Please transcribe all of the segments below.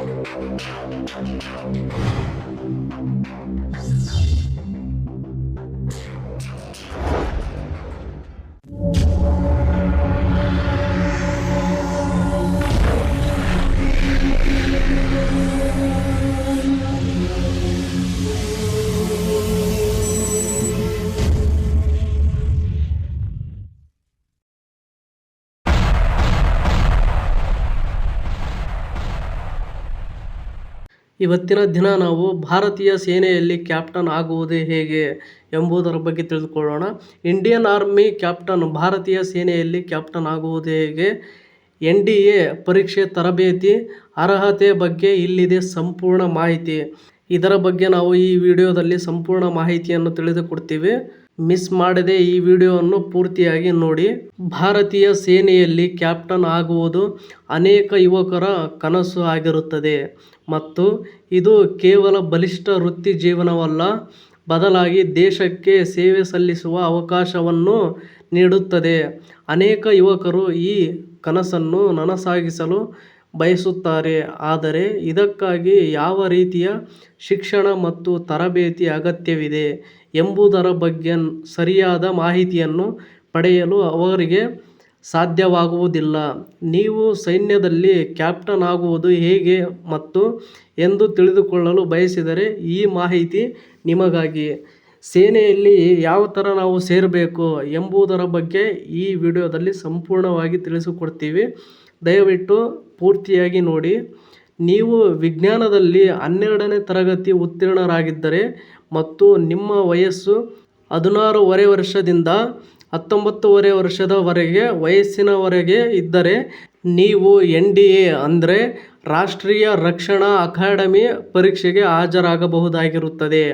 Thank you. ಇವತ್ತಿನ ದಿನ ನಾವು ಭಾರತೀಯ ಸೇನೆಯಲ್ಲಿ ಕ್ಯಾಪ್ಟನ್ ಆಗುವುದು ಹೇಗೆ ಎಂಬುದರ ಬಗ್ಗೆ ತಿಳಿದುಕೊಳ್ಳೋಣ. ಇಂಡಿಯನ್ ಆರ್ಮಿ ಕ್ಯಾಪ್ಟನ್ ಭಾರತೀಯ ಸೇನೆಯಲ್ಲಿ ಕ್ಯಾಪ್ಟನ್ ಆಗುವುದು ಹೇಗೆ? ಎನ್ ಡಿ ಎ ಪರೀಕ್ಷೆ ತರಬೇತಿ, ಅರ್ಹತೆ ಬಗ್ಗೆ ಇಲ್ಲಿದೆ ಸಂಪೂರ್ಣ ಮಾಹಿತಿ. ಇದರ ಬಗ್ಗೆ ನಾವು ಈ ವಿಡಿಯೋದಲ್ಲಿ ಸಂಪೂರ್ಣ ಮಾಹಿತಿಯನ್ನು ತಿಳಿದುಕೊಡ್ತೀವಿ. ಮಿಸ್ ಮಾಡದೆ ಈ ವಿಡಿಯೋವನ್ನು ಪೂರ್ತಿಯಾಗಿ ನೋಡಿ. ಭಾರತೀಯ ಸೇನೆಯಲ್ಲಿ ಕ್ಯಾಪ್ಟನ್ ಆಗುವುದು ಅನೇಕ ಯುವಕರ ಕನಸು ಆಗಿರುತ್ತದೆ. ಮತ್ತು ಇದು ಕೇವಲ ಬಲಿಷ್ಠ ವೃತ್ತಿ ಜೀವನವಲ್ಲ, ಬದಲಾಗಿ ದೇಶಕ್ಕೆ ಸೇವೆ ಸಲ್ಲಿಸುವ ಅವಕಾಶವನ್ನು ನೀಡುತ್ತದೆ. ಅನೇಕ ಯುವಕರು ಈ ಕನಸನ್ನು ನನಸಾಗಿಸಲು ಬಯಸುತ್ತಾರೆ. ಆದರೆ ಇದಕ್ಕಾಗಿ ಯಾವ ರೀತಿಯ ಶಿಕ್ಷಣ ಮತ್ತು ತರಬೇತಿ ಅಗತ್ಯವಿದೆ? ಎಂಬುದರ ಬಗ್ಗೆ ಸರಿಯಾದ ಮಾಹಿತಿಯನ್ನು ಪಡೆಯಲು ಅವರಿಗೆ ಸಾಧ್ಯವಾಗುವುದಿಲ್ಲ. ನೀವು ಸೈನ್ಯದಲ್ಲಿ ಕ್ಯಾಪ್ಟನ್ ಆಗುವುದು ಹೇಗೆ ಮತ್ತು ಎಂದು ತಿಳಿದುಕೊಳ್ಳಲು ಬಯಸಿದರೆ ಈ ಮಾಹಿತಿ ನಿಮಗಾಗಿ. ಸೇನೆಯಲ್ಲಿ ಯಾವ ಥರ ನಾವು ಸೇರಬೇಕು ಎಂಬುದರ ಬಗ್ಗೆ ಈ ವಿಡಿಯೋದಲ್ಲಿ ಸಂಪೂರ್ಣವಾಗಿ ತಿಳಿಸಿಕೊಡ್ತೀವಿ. ದಯವಿಟ್ಟು ಪೂರ್ತಿಯಾಗಿ ನೋಡಿ. ನೀವು ವಿಜ್ಞಾನದಲ್ಲಿ ಹನ್ನೆರಡನೇ ತರಗತಿ ಉತ್ತೀರ್ಣರಾಗಿದ್ದರೆ ಮತ್ತು ನಿಮ್ಮ ವಯಸ್ಸು ಹದಿನಾರೂವರೆ ವರ್ಷದಿಂದ ಹತ್ತೊಂಬತ್ತುವರೆ ವರ್ಷದವರೆಗೆ ವಯಸ್ಸಿನವರೆಗೆ ಇದ್ದರೆ ನೀವು ಎನ್ ಡಿ ಎ ಅಂದರೆ ರಾಷ್ಟ್ರೀಯ ರಕ್ಷಣಾ ಅಕಾಡೆಮಿ ಪರೀಕ್ಷೆಗೆ ಹಾಜರಾಗಬಹುದಾಗಿರುತ್ತದೆ.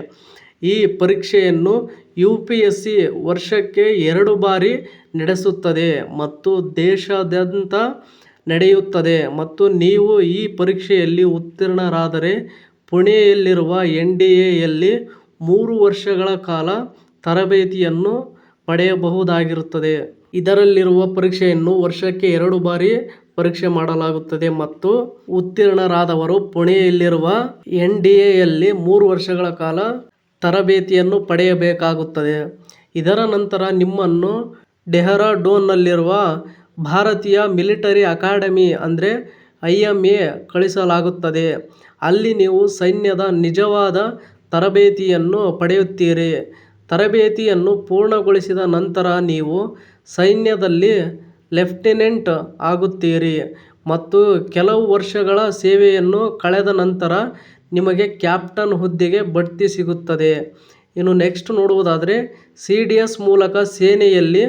ಈ ಪರೀಕ್ಷೆಯನ್ನು ಯು ಪಿ ಎಸ್ ಸಿ ವರ್ಷಕ್ಕೆ ಎರಡು ಬಾರಿ ನಡೆಸುತ್ತದೆ ಮತ್ತು ದೇಶಾದ್ಯಂತ ನಡೆಯುತ್ತದೆ ಮತ್ತು ನೀವು ಈ ಪರೀಕ್ಷೆಯಲ್ಲಿ ಉತ್ತೀರ್ಣರಾದರೆ ಪುಣೆಯಲ್ಲಿರುವ ಎನ್ ಡಿ ಎಯಲ್ಲಿ ಮೂರು ವರ್ಷಗಳ ಕಾಲ ತರಬೇತಿಯನ್ನು ಪಡೆಯಬಹುದಾಗಿರುತ್ತದೆ. ಇದರಲ್ಲಿರುವ ಪರೀಕ್ಷೆಯನ್ನು ವರ್ಷಕ್ಕೆ ಎರಡು ಬಾರಿ ಪರೀಕ್ಷೆ ಮಾಡಲಾಗುತ್ತದೆ ಮತ್ತು ಉತ್ತೀರ್ಣರಾದವರು ಪುಣೆಯಲ್ಲಿರುವ ಎನ್ ಡಿ ಎಯಲ್ಲಿ ಮೂರು ವರ್ಷಗಳ ಕಾಲ ತರಬೇತಿಯನ್ನು ಪಡೆಯಬೇಕಾಗುತ್ತದೆ. ಇದರ ನಂತರ ನಿಮ್ಮನ್ನು ಡೆಹ್ರಾಡೂನ್ನಲ್ಲಿರುವ ಭಾರತೀಯ ಮಿಲಿಟರಿ ಅಕಾಡೆಮಿ ಅಂದರೆ ಐ ಎಂ ಎ ಕಳಿಸಲಾಗುತ್ತದೆ. ಅಲ್ಲಿ ನೀವು ಸೈನ್ಯದ ನಿಜವಾದ ತರಬೇತಿಯನ್ನು ಪಡೆಯುತ್ತೀರಿ. ತರಬೇತಿಯನ್ನು ಪೂರ್ಣಗೊಳಿಸಿದ ನಂತರ ನೀವು ಸೈನ್ಯದಲ್ಲಿ ಲೆಫ್ಟಿನೆಂಟ್ ಆಗುತ್ತೀರಿ ಮತ್ತು ಕೆಲವು ವರ್ಷಗಳ ಸೇವೆಯನ್ನು ಕಳೆದ ನಂತರ ನಿಮಗೆ ಕ್ಯಾಪ್ಟನ್ ಹುದ್ದೆಗೆ ಬಡ್ತಿ ಸಿಗುತ್ತದೆ. ಇನ್ನು ನೆಕ್ಸ್ಟ್ ನೋಡುವುದಾದರೆ ಸಿ ಡಿ ಎಸ್ ಮೂಲಕ ಸೇನೆಯಲ್ಲಿ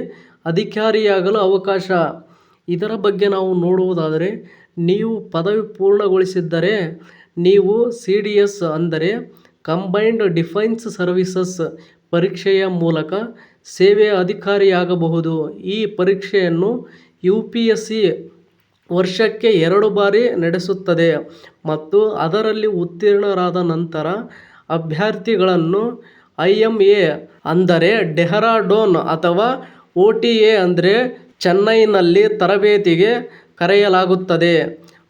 ಅಧಿಕಾರಿಯಾಗಲು ಅವಕಾಶ. ಇದರ ಬಗ್ಗೆ ನಾವು ನೋಡುವುದಾದರೆ ನೀವು ಪದವಿ ಪೂರ್ಣಗೊಳಿಸಿದ್ದರೆ ನೀವು ಸಿ ಡಿ ಎಸ್ ಅಂದರೆ ಕಂಬೈನ್ಡ್ ಡಿಫೆನ್ಸ್ ಸರ್ವೀಸಸ್ ಪರೀಕ್ಷೆಯ ಮೂಲಕ ಸೇವೆ ಅಧಿಕಾರಿಯಾಗಬಹುದು. ಈ ಪರೀಕ್ಷೆಯನ್ನು ಯು ಪಿ ಎಸ್ ಸಿ ವರ್ಷಕ್ಕೆ ಎರಡು ಬಾರಿ ನಡೆಸುತ್ತದೆ ಮತ್ತು ಅದರಲ್ಲಿ ಉತ್ತೀರ್ಣರಾದ ನಂತರ ಅಭ್ಯರ್ಥಿಗಳನ್ನು ಐ ಎಂ ಎ ಅಂದರೆ ಡೆಹರಾಡೋನ್ ಅಥವಾ ಒ ಟಿ ಎ ಅಂದರೆ ಚೆನ್ನೈನಲ್ಲಿ ತರಬೇತಿಗೆ ಕರೆಯಲಾಗುತ್ತದೆ.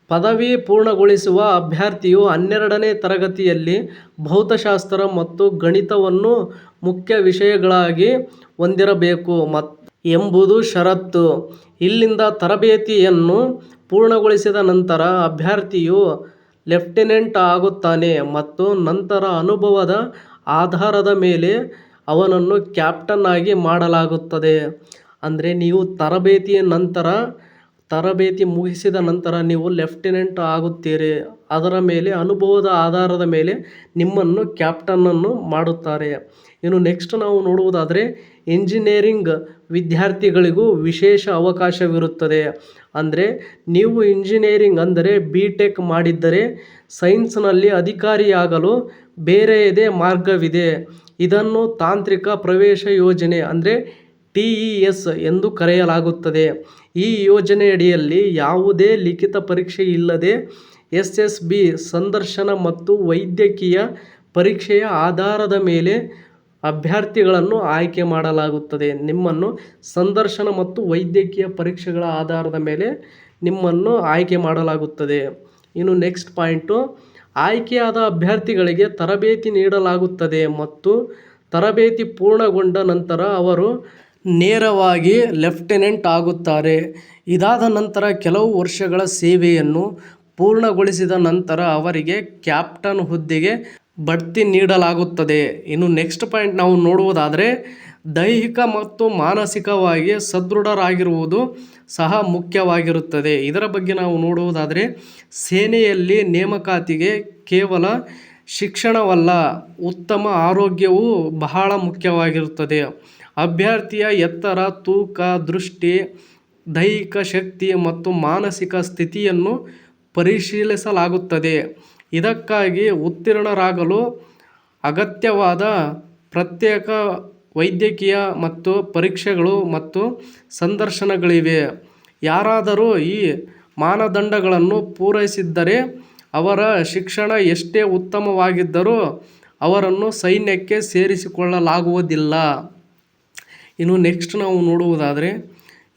ಪದವಿ ಪೂರ್ಣಗೊಳಿಸುವ ಅಭ್ಯರ್ಥಿಯು ಹನ್ನೆರಡನೇ ತರಗತಿಯಲ್ಲಿ ಭೌತಶಾಸ್ತ್ರ ಮತ್ತು ಗಣಿತವನ್ನು ಮುಖ್ಯ ವಿಷಯಗಳಾಗಿ ಹೊಂದಿರಬೇಕು ಮತ್, ಎಂಬುದು ಷರತ್ತು. ಇಲ್ಲಿಂದ ತರಬೇತಿಯನ್ನು ಪೂರ್ಣಗೊಳಿಸಿದ ನಂತರ ಅಭ್ಯರ್ಥಿಯು ಲೆಫ್ಟಿನೆಂಟ್ ಆಗುತ್ತಾನೆ ಮತ್ತು ನಂತರ ಅನುಭವದ ಆಧಾರದ ಮೇಲೆ ಅವನನ್ನು ಕ್ಯಾಪ್ಟನ್ ಆಗಿ ಮಾಡಲಾಗುತ್ತದೆ. ಅಂದರೆ ನೀವು ತರಬೇತಿಯ ನಂತರ ತರಬೇತಿ ಮುಗಿಸಿದ ನಂತರ ನೀವು ಲೆಫ್ಟಿನೆಂಟ್ ಆಗುತ್ತೀರಿ. ಅದರ ಮೇಲೆ ಅನುಭವದ ಆಧಾರದ ಮೇಲೆ ನಿಮ್ಮನ್ನು ಕ್ಯಾಪ್ಟನನ್ನು ಮಾಡುತ್ತಾರೆ. ಇನ್ನು ನೆಕ್ಸ್ಟ್ ನಾವು ನೋಡುವುದಾದರೆ, ಇಂಜಿನಿಯರಿಂಗ್ ವಿದ್ಯಾರ್ಥಿಗಳಿಗೂ ವಿಶೇಷ ಅವಕಾಶವಿರುತ್ತದೆ. ಅಂದರೆ, ನೀವು ಇಂಜಿನಿಯರಿಂಗ್ ಅಂದರೆ ಬಿ ಟೆಕ್ ಮಾಡಿದ್ದರೆ ಸೈನ್ಸ್ನಲ್ಲಿ ಅಧಿಕಾರಿಯಾಗಲು ಬೇರೆಯದೇ ಮಾರ್ಗವಿದೆ. ಇದನ್ನು ತಾಂತ್ರಿಕ ಪ್ರವೇಶ ಯೋಜನೆ ಅಂದರೆ ಟಿ ಇ ಎಸ್ ಎಂದು ಕರೆಯಲಾಗುತ್ತದೆ. ಈ ಯೋಜನೆಯಡಿಯಲ್ಲಿ ಯಾವುದೇ ಲಿಖಿತ ಪರೀಕ್ಷೆ ಇಲ್ಲದೆ ಎಸ್ ಎಸ್ ಬಿ ಸಂದರ್ಶನ ಮತ್ತು ವೈದ್ಯಕೀಯ ಪರೀಕ್ಷೆಯ ಆಧಾರದ ಮೇಲೆ ಅಭ್ಯರ್ಥಿಗಳನ್ನು ಆಯ್ಕೆ ಮಾಡಲಾಗುತ್ತದೆ. ನಿಮ್ಮನ್ನು ಸಂದರ್ಶನ ಮತ್ತು ವೈದ್ಯಕೀಯ ಪರೀಕ್ಷೆಗಳ ಆಧಾರದ ಮೇಲೆ ನಿಮ್ಮನ್ನು ಆಯ್ಕೆ ಮಾಡಲಾಗುತ್ತದೆ. ಇನ್ನು ನೆಕ್ಸ್ಟ್ ಪಾಯಿಂಟು, ಆಯ್ಕೆಯಾದ ಅಭ್ಯರ್ಥಿಗಳಿಗೆ ತರಬೇತಿ ನೀಡಲಾಗುತ್ತದೆ ಮತ್ತು ತರಬೇತಿ ಪೂರ್ಣಗೊಂಡ ನಂತರ ಅವರು ನೇರವಾಗಿ ಲೆಫ್ಟಿನೆಂಟ್ ಆಗುತ್ತಾರೆ. ಇದಾದ ನಂತರ ಕೆಲವು ವರ್ಷಗಳ ಸೇವೆಯನ್ನು ಪೂರ್ಣಗೊಳಿಸಿದ ನಂತರ ಅವರಿಗೆ ಕ್ಯಾಪ್ಟನ್ ಹುದ್ದೆಗೆ ಬಡ್ತಿ ನೀಡಲಾಗುತ್ತದೆ. ಇನ್ನು ನೆಕ್ಸ್ಟ್ ಪಾಯಿಂಟ್ ನಾವು ನೋಡುವುದಾದರೆ, ದೈಹಿಕ ಮತ್ತು ಮಾನಸಿಕವಾಗಿ ಸದೃಢರಾಗಿರುವುದು ಸಹ ಮುಖ್ಯವಾಗಿರುತ್ತದೆ. ಇದರ ಬಗ್ಗೆ ನಾವು ನೋಡುವುದಾದರೆ, ಸೇನೆಯಲ್ಲಿ ನೇಮಕಾತಿಗೆ ಕೇವಲ ಶಿಕ್ಷಣವಲ್ಲ, ಉತ್ತಮ ಆರೋಗ್ಯವೂ ಬಹಳ ಮುಖ್ಯವಾಗಿರುತ್ತದೆ. ಅಭ್ಯರ್ಥಿಯ ಎತ್ತರ, ತೂಕ, ದೃಷ್ಟಿ, ದೈಹಿಕ ಶಕ್ತಿ ಮತ್ತು ಮಾನಸಿಕ ಸ್ಥಿತಿಯನ್ನು ಪರಿಶೀಲಿಸಲಾಗುತ್ತದೆ. ಇದಕ್ಕಾಗಿ ಉತ್ತೀರ್ಣರಾಗಲು ಅಗತ್ಯವಾದ ಪ್ರತ್ಯೇಕ ವೈದ್ಯಕೀಯ ಮತ್ತು ಪರೀಕ್ಷೆಗಳು ಮತ್ತು ಸಂದರ್ಶನಗಳಿವೆ. ಯಾರಾದರೂ ಈ ಮಾನದಂಡಗಳನ್ನು ಪೂರೈಸಿದ್ದರೆ ಅವರ ಶಿಕ್ಷಣ ಎಷ್ಟೇ ಉತ್ತಮವಾಗಿದ್ದರೂ ಅವರನ್ನು ಸೈನ್ಯಕ್ಕೆ ಸೇರಿಸಿಕೊಳ್ಳಲಾಗುವುದಿಲ್ಲ. ಇನ್ನು ನೆಕ್ಸ್ಟ್ ನಾವು ನೋಡುವುದಾದರೆ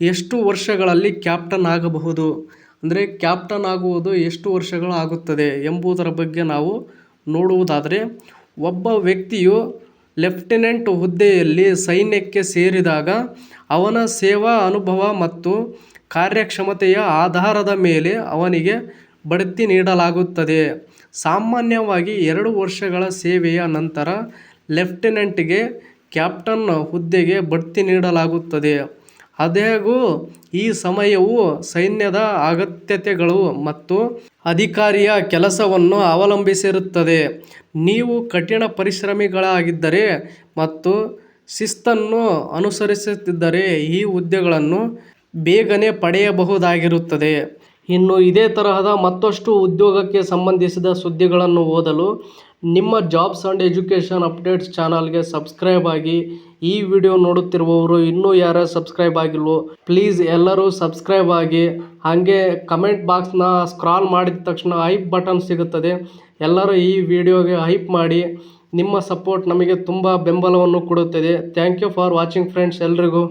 ಎಷ್ಟು ವರ್ಷಗಳಲ್ಲಿ ಕ್ಯಾಪ್ಟನ್ ಆಗಬಹುದು? ಅಂದರೆ ಕ್ಯಾಪ್ಟನ್ ಆಗುವುದು ಎಷ್ಟು ವರ್ಷಗಳು ಆಗುತ್ತದೆ ಎಂಬುದರ ಬಗ್ಗೆ ನಾವು ನೋಡುವುದಾದರೆ ಒಬ್ಬ ವ್ಯಕ್ತಿಯು ಲೆಫ್ಟಿನೆಂಟ್ ಹುದ್ದೆಯಲ್ಲಿ ಸೈನ್ಯಕ್ಕೆ ಸೇರಿದಾಗ ಅವನ ಸೇವಾ ಅನುಭವ ಮತ್ತು ಕಾರ್ಯಕ್ಷಮತೆಯ ಆಧಾರದ ಮೇಲೆ ಅವನಿಗೆ ಬಡ್ತಿ ನೀಡಲಾಗುತ್ತದೆ. ಸಾಮಾನ್ಯವಾಗಿ ಎರಡು ವರ್ಷಗಳ ಸೇವೆಯ ನಂತರ ಲೆಫ್ಟಿನೆಂಟ್ಗೆ ಕ್ಯಾಪ್ಟನ್ ಹುದ್ದೆಗೆ ಬಡ್ತಿ ನೀಡಲಾಗುತ್ತದೆ. ಆದಾಗ್ಯೂ, ಈ ಸಮಯವು ಸೈನ್ಯದ ಅಗತ್ಯತೆಗಳು ಮತ್ತು ಅಧಿಕಾರಿಯ ಕೆಲಸವನ್ನು ಅವಲಂಬಿಸಿರುತ್ತದೆ. ನೀವು ಕಠಿಣ ಪರಿಶ್ರಮಿಗಳಾಗಿದ್ದರೆ ಮತ್ತು ಶಿಸ್ತನ್ನು ಅನುಸರಿಸುತ್ತಿದ್ದರೆ ಈ ಹುದ್ದೆಗಳನ್ನು ಬೇಗನೆ ಪಡೆಯಬಹುದಾಗಿರುತ್ತದೆ. ಇನ್ನು ಇದೇ ತರಹದ ಮತ್ತಷ್ಟು ಉದ್ಯೋಗಕ್ಕೆ ಸಂಬಂಧಿಸಿದ ಸುದ್ದಿಗಳನ್ನು ಓದಲು ನಿಮ್ಮ ಜಾಬ್ಸ್ ಆ್ಯಂಡ್ ಎಜುಕೇಷನ್ ಅಪ್ಡೇಟ್ಸ್ ಚಾನಲ್ಗೆ ಸಬ್ಸ್ಕ್ರೈಬ್ ಆಗಿ ಈ ವಿಡಿಯೋ ನೋಡುತ್ತಿರುವವರು ಇನ್ನೂ ಯಾರು ಸಬ್ಸ್ಕ್ರೈಬ್ ಆಗಿಲ್ವೋ ಪ್ಲೀಸ್ ಎಲ್ಲರೂ ಸಬ್ಸ್ಕ್ರೈಬ್ ಆಗಿ. ಹಾಗೆ ಕಮೆಂಟ್ ಬಾಕ್ಸ್ನ ಸ್ಕ್ರಾಲ್ ಮಾಡಿದ ತಕ್ಷಣ ಹೈಪ್ ಬಟನ್ ಸಿಗುತ್ತದೆ. ಎಲ್ಲರೂ ಈ ವಿಡಿಯೋಗೆ ಹೈಪ್ ಮಾಡಿ. ನಿಮ್ಮ ಸಪೋರ್ಟ್ ನಮಗೆ ತುಂಬ ಬೆಂಬಲವನ್ನು ಕೊಡುತ್ತದೆ. Thank you for watching friends ಎಲ್ರಿಗೂ.